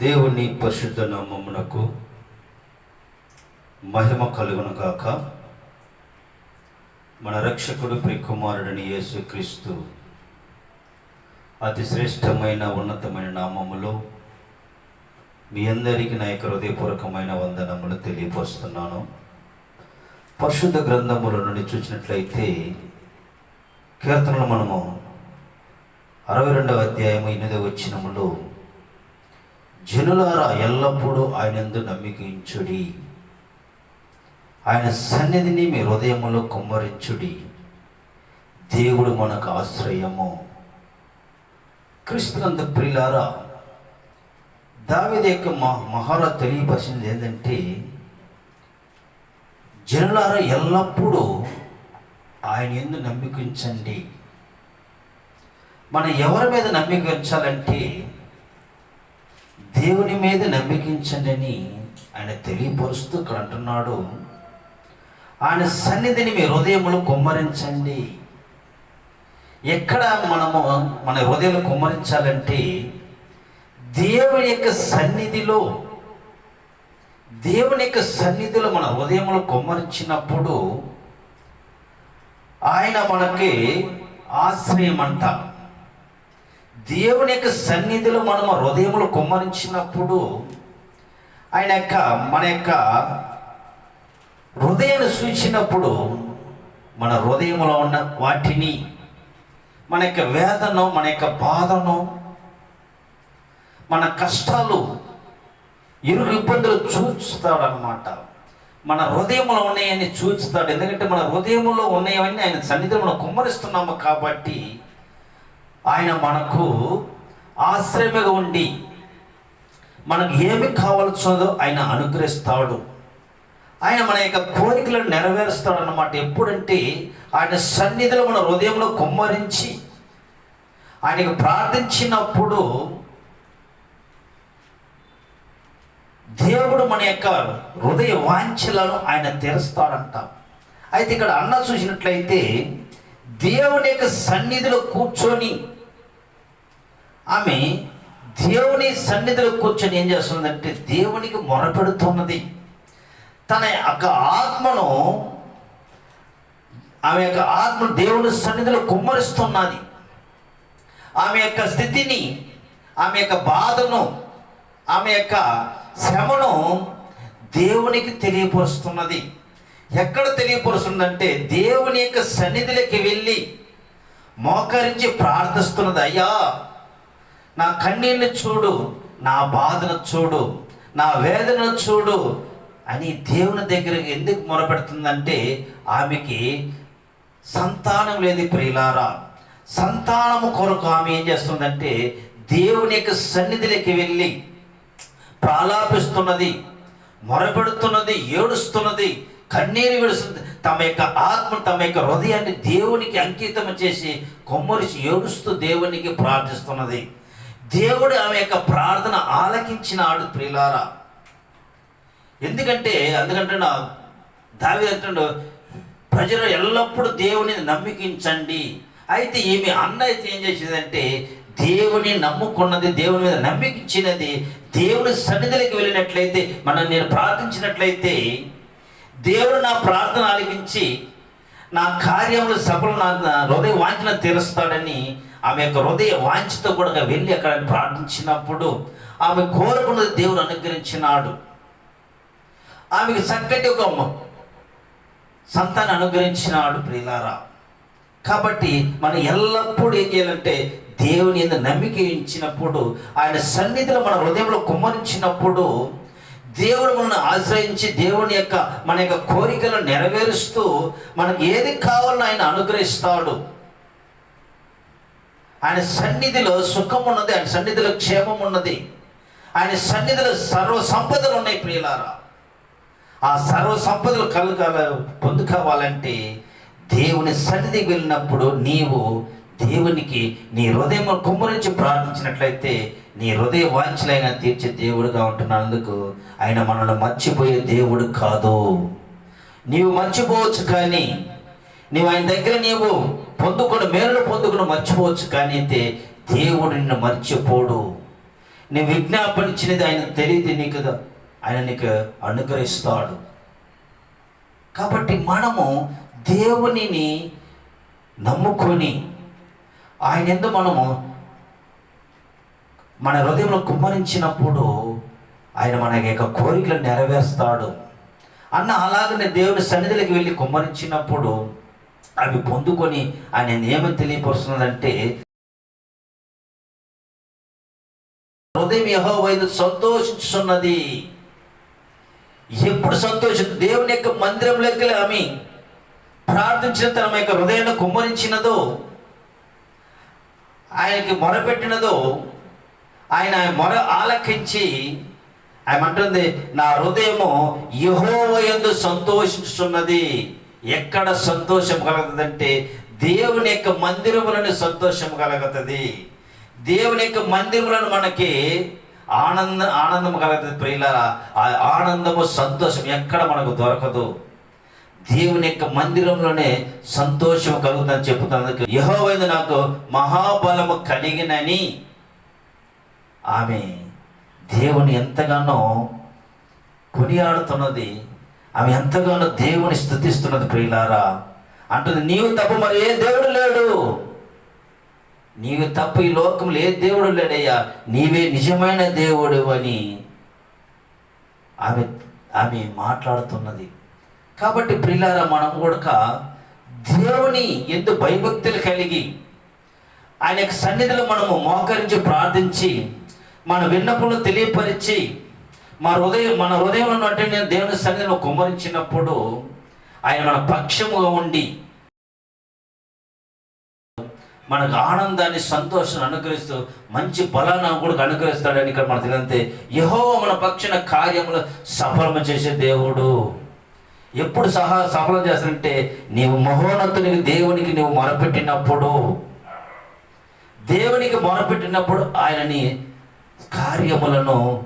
దేవుని పరిశుద్ధ నామమునకు మహిమ కలుగును గాక. మన రక్షకుడు ప్రియకుమారుడని యేసుక్రీస్తు అతి శ్రేష్టమైన ఉన్నతమైన నామములో మీ అందరికీ నా యొక్క హృదయపూర్వకమైన వందనములు తెలియపరుస్తున్నాను. పరిశుద్ధ గ్రంథముల నుండి చూసినట్లయితే కీర్తనలు మనము అరవై రెండవ అధ్యాయము ఎనిమిదవ వచ్చినములో జనులారా ఎల్లప్పుడూ ఆయన ఎందు నమ్మికించుడి ఆయన సన్నిధిని మీ హృదయంలో కుమ్మరించుడి. దేవుడు మనకు ఆశ్రయము. క్రీస్తునందు ప్రియులారా దావిద యొక్క మహారా తెలియపరిచింది ఏంటంటే జనులారా ఎల్లప్పుడూ ఆయన ఎందు నమ్మికించండి మనం ఎవరి మీద నమ్మిక ఉంచాలంటే దేవుని మీద నమ్మకించండి అని ఆయన తెలియపరుస్తూ ఇక్కడ అంటున్నాడు. ఆయన సన్నిధిని మీ హృదయములు కుమ్మరించండి. ఎక్కడ మనము మన హృదయాలు కుమ్మరించాలంటే దేవుని యొక్క సన్నిధిలో దేవుని యొక్క సన్నిధిలో మన హృదయములు కుమ్మరించినప్పుడు ఆయన మనకి ఆశ్రయం అంట దేవుని యొక్క సన్నిధిలో మనం హృదయములు కుమ్మరించినప్పుడు ఆయన యొక్క మన యొక్క హృదయాన్ని సూచినప్పుడు మన హృదయంలో ఉన్న వాటిని మన యొక్క వేదను మన యొక్క బాధను మన కష్టాలు ఇరుగు ఇబ్బందులు చూస్తాడనమాట మన హృదయంలో ఉన్నాయని చూస్తాడు. ఎందుకంటే మన హృదయంలో ఉన్నాయని ఆయన సన్నిధిలో మనం కుమ్మరిస్తున్నాము కాబట్టి ఆయన మనకు ఆశ్రయముగా ఉండి మనకు ఏమి కావాల్సిందో ఆయన అనుగ్రహిస్తాడు. ఆయన మన యొక్క కోరికలను నెరవేరుస్తాడనమాట ఎప్పుడంటే ఆయన సన్నిధిలో మన హృదయంలో కుమ్మరించి ఆయనకు ప్రార్థించినప్పుడు దేవుడు మన యొక్క హృదయ వాంఛలను ఆయన తెరుస్తాడంట. అయితే ఇక్కడ అన్న చూసినట్లయితే దేవుని యొక్క సన్నిధిలో కూర్చొని ఆమె దేవుని సన్నిధిలో కూర్చొని ఏం చేస్తుందంటే దేవునికి మొరపెడుతున్నది. తన యొక్క ఆత్మను ఆమె యొక్క ఆత్మ దేవుని సన్నిధిలో కుమ్మరిస్తున్నది. ఆమె యొక్క స్థితిని ఆమె యొక్క బాధను ఆమె యొక్క శ్రమను దేవునికి తెలియపరుస్తున్నది. ఎక్కడ తెలియపరుస్తుందంటే దేవుని యొక్క సన్నిధిలోకి వెళ్ళి మోకరించి ప్రార్థిస్తున్నది. అయ్యా నా కన్నీళ్ళు చూడు నా బాధను చూడు నా వేదనను చూడు అని దేవుని దగ్గరికి ఎందుకు మొరపెడుతుందంటే ఆమెకి సంతానం లేదు ప్రియులారా. సంతానము కొరకు ఆమె ఏం చేస్తుందంటే దేవుని యొక్క సన్నిధిలోకి వెళ్ళి ప్రాలాపిస్తున్నది మొరపెడుతున్నది ఏడుస్తున్నది కన్నీరు విడుస్తుంది. తమ యొక్క ఆత్మ తమ యొక్క హృదయాన్ని దేవునికి అంకితం చేసి కొమ్మరిచి ఏడుస్తూ దేవునికి ప్రార్థిస్తున్నది. దేవుడు ఆమె యొక్క ప్రార్థన ఆలకించినాడు ప్రిలారా ఎందుకంటే అందుకంటే నా దావి అంటాడు ప్రజలు ఎల్లప్పుడూ దేవుని నమ్మికించండి. అయితే ఈమె అన్న అయితే ఏం చేసిందంటే దేవుని నమ్ముకున్నది దేవుని మీద నమ్మికించినది దేవుని సన్నిధిలోకి వెళ్ళినట్లయితే మనం నేను ప్రార్థించినట్లయితే దేవుడు నా ప్రార్థన ఆలకించి నా కార్యములు సఫలం నా హృదయ వాంఛన తీరుస్తాడని ఆమె యొక్క హృదయ వాంఛతో కూడా వెళ్ళి అక్కడ ప్రార్థించినప్పుడు ఆమె కోరుకున్నది దేవుడు అనుగ్రహించినాడు. ఆమెకు చక్కటి ఒక సంతాన్ని అనుగ్రహించినాడు ప్రియులారా. కాబట్టి మనం ఎల్లప్పుడూ ఏం చేయాలంటే దేవుని మీద నమ్మిక ఇచ్చినప్పుడు ఆయన సన్నిధిలో మన హృదయంలో కుమ్మరించినప్పుడు దేవుడు మనల్ని ఆశ్రయించి దేవుని యొక్క మన యొక్క కోరికలను నెరవేరుస్తూ మనకు ఏది కావాలని ఆయన అనుగ్రహిస్తాడు. ఆయన సన్నిధిలో సుఖం ఉన్నది ఆయన సన్నిధిలో క్షేమం ఉన్నది. ఆయన సన్నిధిలో సర్వ సంపదలు ఉన్నాయి ప్రియులారా. ఆ సర్వ సంపదలు కలగాల పొందుకోవాలంటే దేవుని సన్నిధికి వెళ్ళినప్పుడు నీవు దేవునికి నీ హృదయం కుమ్మరించి ప్రార్థించినట్లయితే నీ హృదయ వాంఛలైన తీర్చే దేవుడుగా ఉంటున్నందుకు ఆయన మనల్ని మర్చిపోయే దేవుడు కాదు. నీవు మర్చిపోవచ్చు కానీ నీవు ఆయన దగ్గర నీవు పొందుకుని మేలు పొందుకుని మర్చిపోవచ్చు కానీ అయితే దేవుడు నిన్ను మర్చిపోడు. నీ విజ్ఞాపనిచ్చినది ఆయన తెలియదు నీకు కదా. ఆయన నీకు అనుగ్రహిస్తాడు. కాబట్టి మనము దేవునిని నమ్ముకొని ఆయన ఎందు మనము మన హృదయంలో కుమ్మరించినప్పుడు ఆయన మన యొక్క కోరికలు నెరవేరుస్తాడు. అన్న అలాగనే దేవుని సన్నిధిలోకి వెళ్ళి కుమ్మరించినప్పుడు అవి పొందుకొని ఆయన ఏమని తెలియపరుస్తున్నదంటే హృదయం యహోవైదు సంతోషించున్నది ఎప్పుడు సంతోషం దేవుని యొక్క మందిరంలోకి ఆమె ప్రార్థించిన తన యొక్క హృదయాన్ని కుమ్మరించినదో ఆయనకి మొరపెట్టినదో ఆయన మొర ఆలకించి ఏమంటుంది? నా హృదయము యహోవయందు సంతోషిస్తున్నది. ఎక్కడ సంతోషం కలుగుతుందంటే దేవుని యొక్క మందిరములను సంతోషం కలుగుతుంది. దేవుని యొక్క మందిరములను మనకి ఆనంద ఆనందం కలుగుతుంది ప్రియులారా ఆ ఆనందము సంతోషం ఎక్కడ మనకు దొరకదు. దేవుని యొక్క మందిరంలోనే సంతోషం కలుగుతుందని చెప్తున్నందుకు యహోవైందు నాకు మహాబలము కలిగినని ఆమె దేవుని ఎంతగానో కొనియాడుతున్నది ఆమె ఎంతగానో దేవుని స్థుతిస్తున్నది ప్రియులారా. అంటుంది నీవు తప్ప మరి ఏ దేవుడు లేడు? నీవు తప్ప ఈ లోకంలో ఏ దేవుడు లేడయ్యా? నీవే నిజమైన దేవుడు అని ఆమె ఆమె మాట్లాడుతున్నది. కాబట్టి ప్రియులారా మనం కూడా దేవుని ఎందు భయభక్తులు కలిగి ఆయన సన్నిధిలో మనము మోకరించి ప్రార్థించి మన విన్నపములు తెలియపరిచి మా హృదయం మన హృదయంలో అంటే నేను దేవుని సన్నిధిలో కుమరించినప్పుడు ఆయన మన పక్షముగా ఉండి మనకు ఆనందాన్ని సంతోషాన్ని అనుగ్రహిస్తూ మంచి బలాన్ని కూడా అనుగ్రహిస్తాడని ఇక్కడ మనకు తెలియంతే యహో మన పక్షిన కార్యములు సఫలము చేసే దేవుడు. ఎప్పుడు సహా సఫలం చేస్తాడంటే నీవు మహోన్నతునికి దేవునికి నీవు మొరపెట్టినప్పుడు. దేవునికి మొరపెట్టినప్పుడు ఆయనని కార్యములను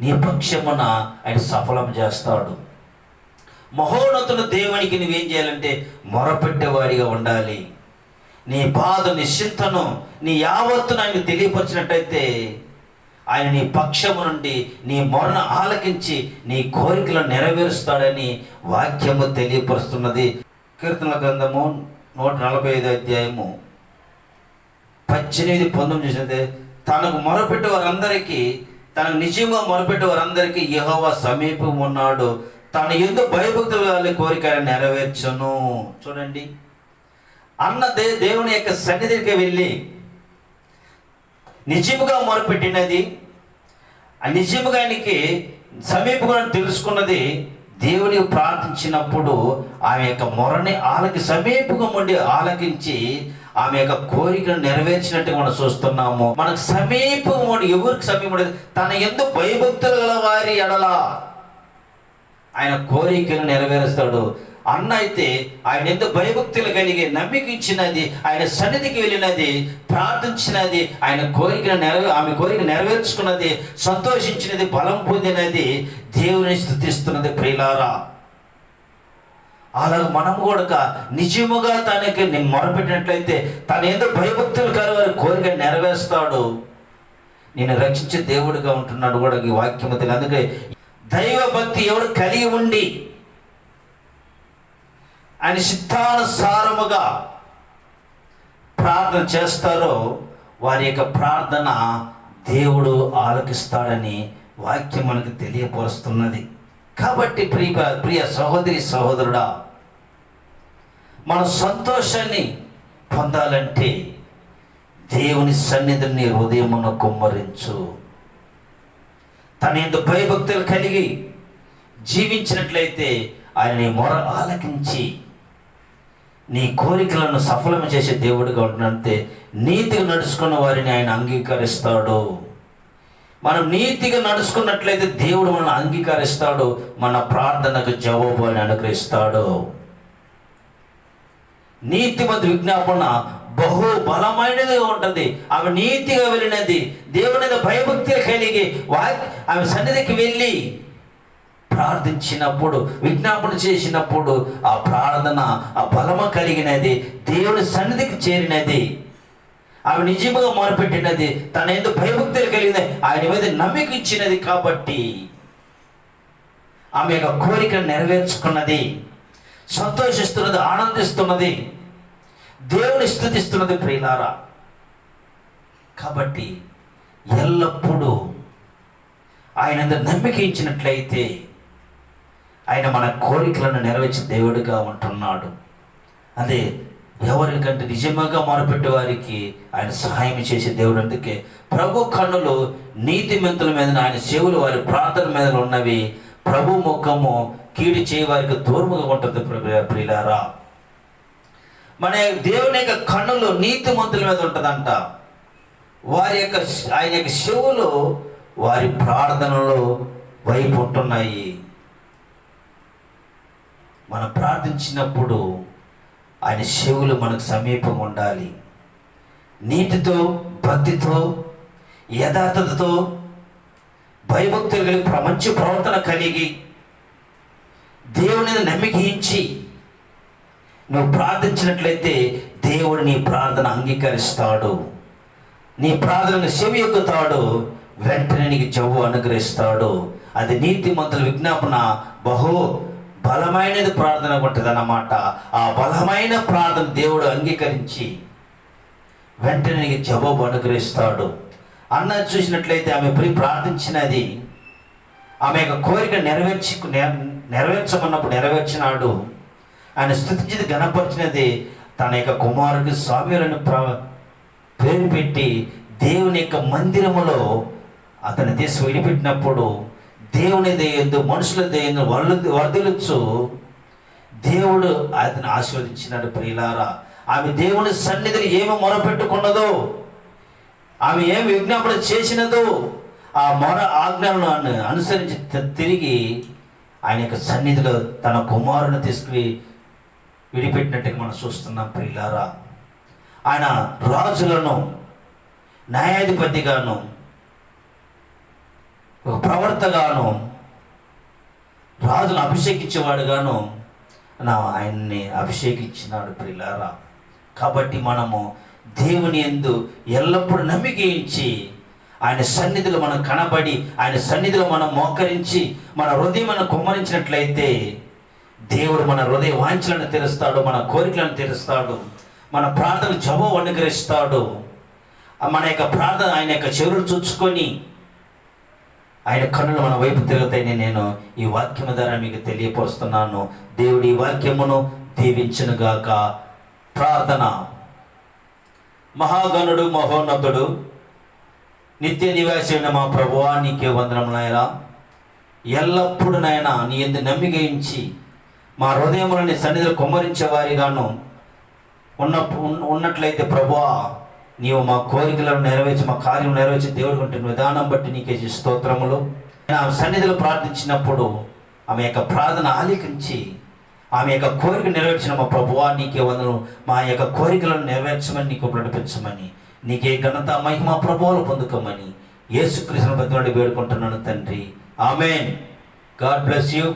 నీ పక్షమున ఆయన సఫలం చేస్తాడు. మహోన్నతుడు దేవునికి నువ్వేం చేయాలంటే మొరపెట్టేవాడిగా ఉండాలి. నీ బాధ నీ చింతను నీ యావత్తును ఆయన తెలియపరిచినట్టయితే ఆయన నీ పక్షము నుండి నీ మొరను ఆలకించి నీ కోరికలను నెరవేరుస్తాడని వాక్యము తెలియపరుస్తున్నది. కీర్తన గ్రంథము నూట నలభై ఐదు అధ్యాయము పద్దెనిమిది పంతొమ్మిది చూసినట్టే తనకు మొరపెట్టే వారందరికీ తనకు నిజంగా మొరపెట్టే వారందరికీ యెహోవా సమీపం ఉన్నాడు. తన ఎందుకు భయభక్తులు వాళ్ళ కోరిక నెరవేర్చను. చూడండి. అన్న దే దేవుని యొక్క సన్నిధికి వెళ్ళి నిజముగా మొరపెట్టినది ఆ నిజముగా ఆయనకి సమీపంగా తెలుసుకున్నది దేవుని ప్రార్థించినప్పుడు ఆమె యొక్క మొరని ఆలకి సమీపంగా ఉండి ఆలకించి ఆమె యొక్క కోరికను నెరవేర్చినట్టు మనం చూస్తున్నాము. మనకు సమీపం ఎవరికి సమీపం తన ఎందుకు భయభక్తులు గల వారి ఎడల ఆయన కోరికను నెరవేరుస్తాడు. అన్న అయితే ఆయన ఎంత భయభక్తులు కలిగి నమ్మికించినది ఆయన సన్నిధికి వెళ్ళినది ప్రార్థించినది ఆయన కోరికను నెరవే ఆమె కోరిక నెరవేర్చుకున్నది సంతోషించినది బలం పొందినది దేవుని స్థుతిస్తున్నది ప్రియులారా. అలాగ మనం కూడా నిజముగా తనకి నేను మొరపెట్టినట్లయితే తన ఏదో భయభక్తులు కలవారి కోరిక నెరవేరుస్తాడు. నేను రక్షించే దేవుడిగా ఉంటున్నాడు కూడా ఈ వాక్యమతి అందుకే దైవ భక్తి ఎవడు కలిగి ఉండి ఆయన సిద్ధానుసారముగా ప్రార్థన చేస్తారో వారి యొక్క ప్రార్థన దేవుడు ఆలకిస్తాడని వాక్యం మనకు తెలియపరుస్తున్నది. కాబట్టి ప్రియ ప్రియ సహోదరి సహోదరుడా మన సంతోషాన్ని పొందాలంటే దేవుని సన్నిధిని హృదయమున కుమ్మరించు. తన ఎందు భయభక్తులు కలిగి జీవించినట్లయితే ఆయన మొర ఆలకించి నీ కోరికలను సఫలం చేసే దేవుడిగా ఉంటున్నంతే నీతిగా నడుచుకున్న వారిని ఆయన అంగీకరిస్తాడు. మనం నీతిగా నడుచుకున్నట్లయితే దేవుడు మనల్ని అంగీకరిస్తాడు మన ప్రార్థనకు జవాబు అని అనుగ్రహిస్తాడు. నీతిమంతు విజ్ఞాపన బహు బలమైనది ఉంటుంది. ఆమె నీతిగా వెళ్ళినది దేవుని మీద భయభక్తులు కలిగి వాక్ ఆమె సన్నిధికి వెళ్ళి ప్రార్థించినప్పుడు విజ్ఞాపన చేసినప్పుడు ఆ ప్రార్థన ఆ బలము కలిగినది దేవుని సన్నిధికి చేరినది. ఆమె నిజముగా మొరపెట్టినది తన ఎందుకు భయభక్తులు కలిగింది ఆయన మీద నమ్మిక ఇచ్చినది కాబట్టి ఆమె యొక్క కోరిక నెరవేర్చుకున్నది సంతోషిస్తున్నది ఆనందిస్తున్నది దేవుని స్థుతిస్తున్నది ప్రియులారా. కాబట్టి ఎల్లప్పుడూ ఆయన నమ్మకించినట్లయితే నమ్మిక ఇచ్చినట్లయితే ఆయన మన కోరికలను నెరవేర్చే దేవుడిగా ఉంటున్నాడు. అదే ఎవరికంటే నిజంగా మొరపెట్టే వారికి ఆయన సహాయం చేసే దేవుడు అందుకే ప్రభు కన్నులు నీతి మెంతుల మీద ఆయన చెవులు వారి ప్రార్థన మీద ఉన్నవి. ప్రభు ముఖము కీడు చేయ వారికి దూరముగా ఉంటుంది ప్రియులారా. మన దేవుని యొక్క కన్నులు నీతి మంతుల మీద ఉంటుందంట. వారి యొక్క ఆయన యొక్క చెవులు వారి ప్రార్థనలో వైపు ఉంటున్నాయి. మనం ప్రార్థించినప్పుడు ఆయన శివులు మనకు సమీపం ఉండాలి. నీటితో భక్తితో యథార్థతతో భయభక్తులు కలిగి ప్రపంచ ప్రవర్తన కలిగి దేవుని నమ్మికించి నువ్వు ప్రార్థించినట్లయితే దేవుడు నీ ప్రార్థన అంగీకరిస్తాడు. నీ ప్రార్థనకు చెవి ఎక్కుతాడు. వెంటనే నీకు జవ్వు అనుగ్రహిస్తాడు. అది నీతిమంతుల విజ్ఞాపన. బహు బలమైనది ప్రార్థన ఉంటుంది అన్నమాట ఆ బలమైన ప్రార్థన దేవుడు అంగీకరించి వెంటనే నీకు జవాబు అనుగ్రహిస్తాడు. అన్న చూసినట్లయితే ఆమె పోయి ప్రార్థించినది. ఆమె యొక్క కోరిక నెరవేర్చి నెరవేర్చమన్నప్పుడు నెరవేర్చినాడు. ఆయన స్థుతించింది గణపరిచినది తన యొక్క కుమారుడు స్వామ్యులను ప్ర పేరు పెట్టి దేవుని యొక్క మందిరములో అతని తీసి విడిపెట్టినప్పుడు దేవుని దేయందు మనుషుల దేయందు వరలు వరదలుచు దేవుడు అతను ఆశీర్వదించినాడు ప్రియులారా. ఆమె దేవుని సన్నిధిని ఏమి మొరపెట్టుకున్నదో ఆమె ఏమి విజ్ఞాపన చేసినదో ఆ మొర ఆజ్ఞలను అనుసరించి తిరిగి ఆయన యొక్క సన్నిధిలో తన కుమారుని తీసుకుని విడిపెట్టినట్టుగా మనం చూస్తున్నాం ప్రియులారా. ఆయన రాజులను న్యాయాధిపతిగాను ఒక ప్రవర్తగాను రాజును అభిషేకించేవాడుగాను నా ఆయన్ని అభిషేకించినాడు ప్రిలారా. కాబట్టి మనము దేవుని ఎందు ఎల్లప్పుడూ నమ్మికించి ఆయన సన్నిధిలో మనం కనబడి ఆయన సన్నిధిలో మనం మోకరించి మన హృదయం మనం కుమ్మరించినట్లయితే దేవుడు మన హృదయ వాంఛలను తెరుస్తాడు మన కోరికలను తెరుస్తాడు మన ప్రార్థన జవాబు అనుగ్రహిస్తాడు. మన యొక్క ప్రార్థన ఆయన యొక్క చెవులు చుచ్చుకొని ఆయన కన్నులు మన వైపు తిరుగుతాయని నేను ఈ వాక్యము ద్వారా మీకు తెలియపరుస్తున్నాను. దేవుడి ఈ వాక్యమును దీవించనుగాక ప్రార్థన. మహాగణుడు మహోన్నతుడు నిత్య నివాసైన మా ప్రభువా నీకే వందనములైనా ఎల్లప్పుడూ నాయన నీ ఎందు నమ్మికయించి మా హృదయములని సన్నిధులు సన్నిధిలో కుమ్మరించే వారిగాను ఉన్న- ఉన్నట్లయితే ప్రభువా నీవు మా కోరికలను నెరవేర్చి మా కార్యం నెరవేర్చి దేవుడు ఉంటున్న విధానం బట్టి నీకే స్తోత్రములు. నేను ఆమె సన్నిధిలో ప్రార్థించినప్పుడు ఆమె యొక్క ప్రార్థన ఆలికించి ఆమె యొక్క కోరిక నెరవేర్చిన మా ప్రభువా నీకే వందలు మా యొక్క కోరికలను నెరవేర్చమని నీకు నడిపించమని నీకే ఘనత మహిమ ప్రభువులు పొందుకోమని యేసుకృష్ణ బతివాడి వేడుకుంటున్నాను తండ్రి. ఆమెన్. God bless you.